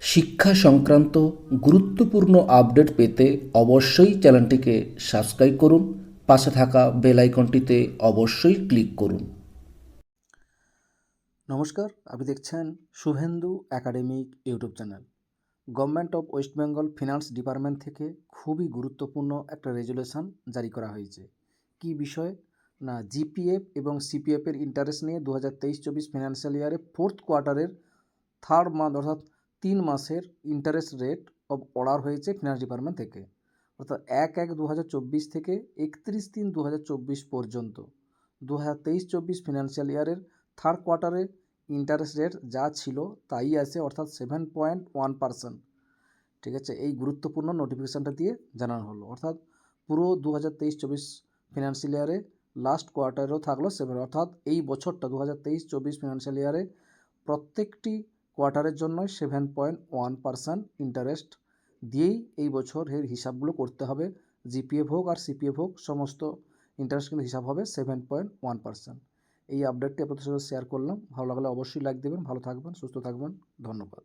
শিক্ষা সংক্রান্ত গুরুত্বপূর্ণ আপডেট পেতে অবশ্যই চ্যানেলটিকে সাবস্ক্রাইব করুন, পাশে থাকা বেল আইকনটিতে অবশ্যই ক্লিক করুন। নমস্কার, আপনি দেখছেন Shubhendu academic YouTube channel. Government of West Bengal finance department থেকে খুবই গুরুত্বপূর্ণ একটা রেজুলেশন জারি করা হয়েছে। কী বিষয়ে? না জিপিএফ এবং সিপিএফের ইন্টারেস্ট নিয়ে দু হাজার তেইশ চব্বিশ ফিনান্সিয়াল ইয়ারে ফোর্থ কোয়ার্টারের থার্ড মান্থ অর্থাৎ তিন মাসের ইন্টারেস্ট রেট অফ অর্ডার হয়েছে ফিনান্স ডিপার্টমেন্ট থেকে। অর্থাৎ এক এক দু থেকে একত্রিশ তিন দু পর্যন্ত। দু হাজার তেইশ চব্বিশ ফিনান্সিয়াল ইয়ারের থার্ড কোয়ার্টারে ইন্টারেস্ট রেট যা ছিল তাই আছে, অর্থাৎ সেভেন পয়েন্ট ওয়ান পার্সেন্ট ঠিক আছে, এই গুরুত্বপূর্ণ নোটিফিকেশানটা দিয়ে জানানো হলো। অর্থাৎ পুরো দু হাজার তেইশ চব্বিশ ফিনান্সিয়াল ইয়ারে লাস্ট কোয়ার্টারেও থাকল সেভেন অর্থাৎ এই বছরটা দু হাজার তেইশ চব্বিশ ফিনান্সিয়াল ইয়ারে প্রত্যেকটি কোয়ার্টারের জন্য seven point one percent interest দিয়েই এই বছরের হিসাবগুলো করতে হবে। জিপিএফ হোক আর সিপিএফ হোক সমস্ত ইন্টারেস্ট কিন্তু হিসাব হবে সেভেন পয়েন্ট ওয়ান পার্সেন্ট। এই আপডেটটি আপনাদের সাথে শেয়ার করলাম। ভালো লাগলে অবশ্যই লাইক দেবেন, ভালো থাকবেন, সুস্থ থাকবেন। ধন্যবাদ।